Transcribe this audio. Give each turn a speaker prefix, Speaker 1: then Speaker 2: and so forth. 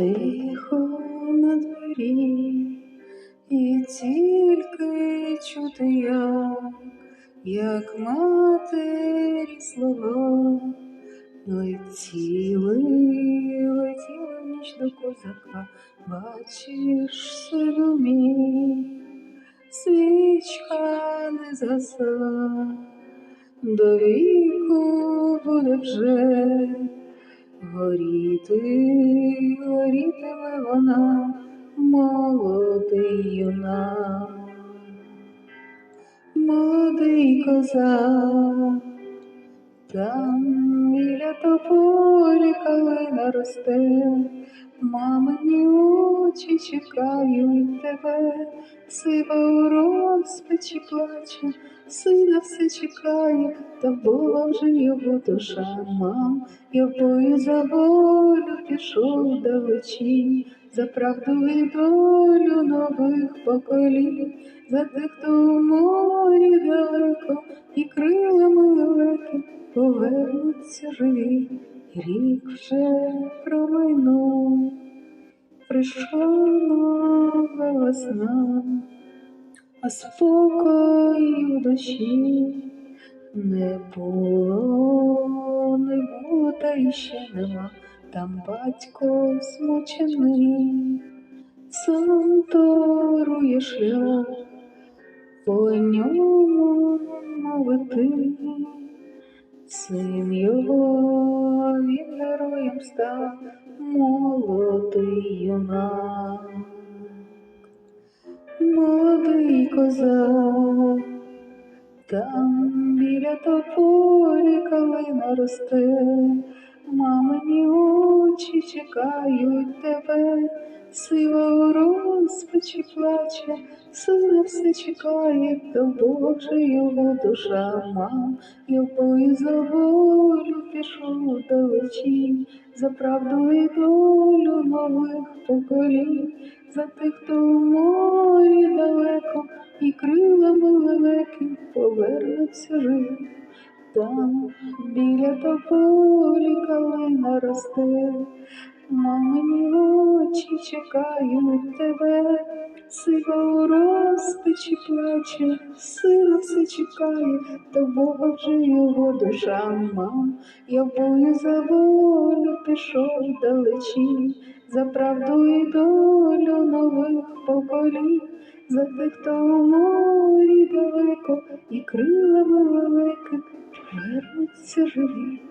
Speaker 1: Тихо на дворі, і тільки чути я, як матері слова, летіли, летіли в ніч до козака, бачиш, сину мій, свічка не згасла, до віку буде вже. Горіти, горітиме вона, молодий юнак, молодий козак, там біля тополі калина росте, мамині очі чекають тебе, сива у розпачі плаче, сина все чекає, та була вже його душа, мам, я бою за волю пішов далечінь, за правду і долю нових поколінь, за тих, хто у морі далеко, і крилами лелеки повернуться живі, рік вже промайнув, прийшла нова весна, а спокою душі не було, не було, та ще нема. Там батько змучений, сам торує шлях, по ньому мовити, син його він героєм став, молодий юнак, молодий козак. Там біля тополі калина росте, мамині очі чекають тебе, сила у розпачі плаче, сина все чекає, то Боже його душа, мам, я бою за волю пішов далечінь, за правду і долю нових поколінь, за тих, хто у морі далеко і крилами лелеки повернуться живі. Там біля тополі калина росте, мамині очі чекають тебе, сива у розпачі плаче, сина все та Бога вже його душа, мам, я бою за волю пішов далечі, за правду і долю нових поколінь за тих, хто у морі далеко і крилами великих вернуться живі.